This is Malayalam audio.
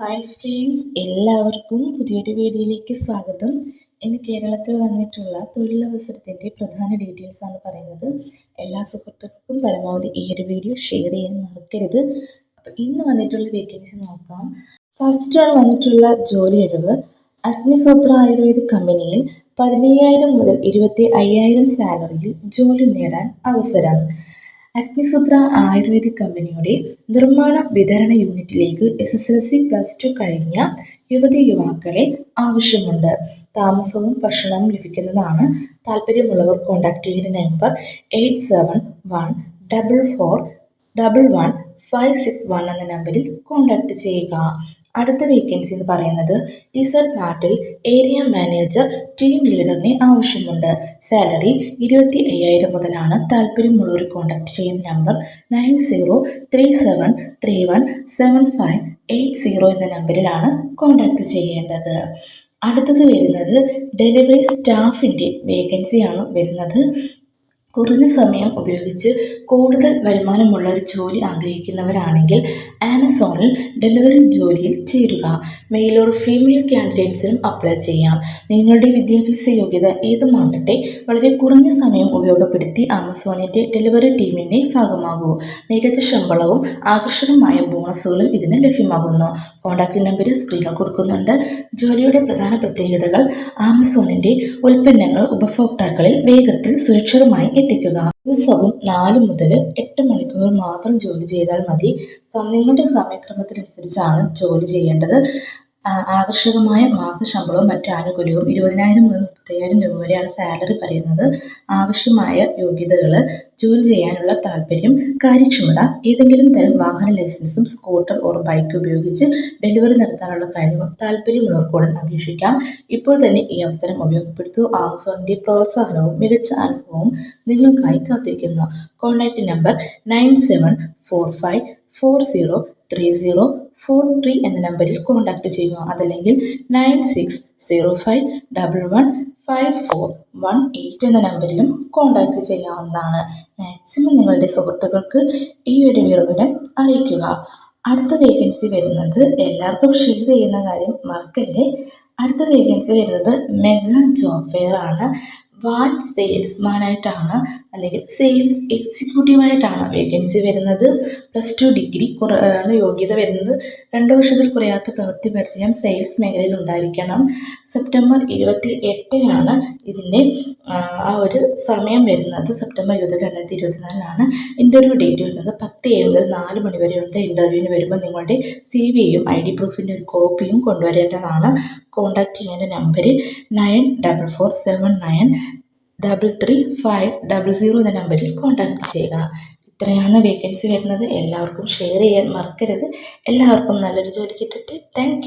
ഹായ് ഫ്രണ്ട്സ് എല്ലാവർക്കും പുതിയൊരു വീഡിയോയിലേക്ക് സ്വാഗതം. ഇന്ന് കേരളത്തിൽ വന്നിട്ടുള്ള തൊഴിലവസരത്തിന്റെ പ്രധാന ഡീറ്റെയിൽസ് ആണ് പറയുന്നത്. എല്ലാ സുഹൃത്തുക്കൾക്കും പരമാവധി ഈ ഒരു വീഡിയോ ഷെയർ ചെയ്യാൻ മറക്കരുത്. അപ്പം ഇന്ന് വന്നിട്ടുള്ള വേക്കൻസി നോക്കാം. ഫസ്റ്റ് ആണ് വന്നിട്ടുള്ള ജോലി ഒഴിവ് അഗ്നിസൂത്ര ആയുർവേദ കമ്പനിയിൽ പതിനയ്യായിരം മുതൽ ഇരുപത്തി അയ്യായിരം സാലറിയിൽ ജോലി നേടാൻ അവസരം. അഗ്നിസുത്ര ആയുർവേദിക് കമ്പനിയുടെ നിർമ്മാണ വിതരണ യൂണിറ്റിലേക്ക് S S L C plus two കഴിഞ്ഞ യുവതി യുവാക്കളെ ആവശ്യമുണ്ട്. താമസവും ഭക്ഷണവും ലഭിക്കുന്നതാണ്. താല്പര്യമുള്ളവർ കോൺടാക്ട് ചെയ്യുന്ന number eight seven one double four double one five six one എന്ന നമ്പറിൽ കോൺടാക്ട് ചെയ്യുക. അടുത്ത വേക്കൻസി എന്ന് പറയുന്നത് ഇസഡ് മാർട്ടിൽ ഏരിയ മാനേജർ ടീം ലീഡറിന് ആവശ്യമുണ്ട്. സാലറി ഇരുപത്തി അയ്യായിരം മുതലാണ് താല്പര്യമുള്ളവർ കോൺടാക്ട് ചെയ്യുന്ന number nine zero three seven three one seven five eight zero എന്ന നമ്പറിലാണ് കോൺടാക്ട് ചെയ്യേണ്ടത്. അടുത്തത് വരുന്നത് ഡെലിവറി സ്റ്റാഫിന്റെ വേക്കൻസിയാണ് വരുന്നത്. കുറഞ്ഞ സമയം ഉപയോഗിച്ച് കൂടുതൽ വരുമാനമുള്ള ഒരു ജോലി ആഗ്രഹിക്കുന്നവരാണെങ്കിൽ ആമസോണിൽ ഡെലിവറി ജോലിയിൽ ചേരുക. മെയിൽ ഓർ ഫീമെയിൽ കാൻഡിഡേറ്റ്സിനും അപ്ലൈ ചെയ്യാം. നിങ്ങളുടെ വിദ്യാഭ്യാസ യോഗ്യത ഏതുമാകട്ടെ വളരെ കുറഞ്ഞ സമയം ഉപയോഗപ്പെടുത്തി ആമസോണിന്റെ ഡെലിവറി ടീമിന്റെ ഭാഗമാകൂ. മികച്ച ശമ്പളവും ആകർഷകമായ ബോണസുകളും ഇതിന് ലഭ്യമാകുന്നു. കോൺടാക്റ്റ് നമ്പർ സ്ക്രീനിൽ കൊടുക്കുന്നുണ്ട്. ജോലിയുടെ പ്രധാന പ്രത്യേകതകൾ ആമസോണിന്റെ ഉൽപ്പന്നങ്ങൾ ഉപഭോക്താക്കളിൽ വേഗത്തിൽ സുരക്ഷിതമായി എത്തിക്കുക. ദിവസവും നാല് മുതൽ എട്ട് മണിക്കൂർ മാത്രം ജോലി ചെയ്താൽ മതി. നിങ്ങളുടെ സമയക്രമത്തിനനുസരിച്ചാണ് ജോലി ചെയ്യേണ്ടത്. ആകർഷകമായ മാസശമ്പളവും മറ്റു ആനുകൂല്യവും ഇരുപതിനായിരം മുതൽ മുപ്പത്തയ്യായിരം രൂപ വരെയാണ് സാലറി പറയുന്നത്. ആവശ്യമായ യോഗ്യതകൾ ജോലി ചെയ്യാനുള്ള താല്പര്യം കാര്യക്ഷമത ഏതെങ്കിലും തരം വാഹന ലൈസൻസും സ്കൂട്ടർ ഓർ ബൈക്ക് ഉപയോഗിച്ച് ഡെലിവറി നടത്താനുള്ള കഴിവും താല്പര്യമുള്ളവർക്കുടൻ അപേക്ഷിക്കാം. ഇപ്പോൾ തന്നെ ഈ അവസരം ഉപയോഗപ്പെടുത്തൂ. ആമസോണിന്റെ പ്രോത്സാഹനവും മികച്ച അനുഭവവും നിങ്ങൾക്കായി കാത്തിരിക്കുന്നു. Contact number nine seven four five four zero three zero four three എന്ന നമ്പറിൽ കോൺടാക്റ്റ് ചെയ്യുക. അതല്ലെങ്കിൽ nine six zero five double one five four one eight എന്ന നമ്പറിലും കോൺടാക്റ്റ് ചെയ്യാവുന്നതാണ്. മാക്സിമം നിങ്ങളുടെ സുഹൃത്തുക്കൾക്ക് ഈ ഒരു വിവരം അറിയിക്കുക. അടുത്ത വേക്കൻസി വരുന്നത് എല്ലാവർക്കും ഷെയർ ചെയ്യുന്ന കാര്യം മറക്കല്ലേ? അടുത്ത വേക്കൻസി വരുന്നത് മെഗാ ജോബ് ഫെയർ ആണ്. വാൻ സെയിൽസ്മാനായിട്ടാണ് അല്ലെങ്കിൽ സെയിൽസ് എക്സിക്യൂട്ടീവായിട്ടാണ് വേക്കൻസി വരുന്നത്. പ്ലസ് ടു ഡിഗ്രി ആണ് യോഗ്യത വരുന്നത്. രണ്ട് വർഷത്തിൽ കുറയാത്ത പ്രവൃത്തി പരിചയം സെയിൽസ് മേഖലയിൽ ഉണ്ടായിരിക്കണം. സെപ്റ്റംബർ ഇരുപത്തി എട്ടിനാണ് ഇതിന്റെ ആ ഒരു സമയം വരുന്നത്. സെപ്റ്റംബർ ഇരുപത്തി രണ്ടായിരത്തി ഇരുപത്തിനാലിനാണ് ഇന്റർവ്യൂ ഡേറ്റ് വരുന്നത്. പത്ത് ഏഴ് മുതൽ നാല് മണി വരെയുണ്ട് ഇന്റർവ്യൂവിന് വരുമ്പോൾ നിങ്ങളുടെ സി വിയും ഐ ഡി പ്രൂഫിന്റെ ഒരു കോപ്പിയും കൊണ്ടുവരേണ്ടതാണ്. കോൺടാക്റ്റ് ചെയ്യേണ്ട number nine double four seven nine double three five double zero എന്ന നമ്പറിൽ കോൺടാക്റ്റ് ചെയ്യുക. ഇത്രയാണ് വേക്കൻസി വരുന്നത്. എല്ലാവർക്കും ഷെയർ ചെയ്യാൻ മറക്കരുത്. എല്ലാവർക്കും നല്ലൊരു ജോലി കിട്ടട്ടെ. താങ്ക്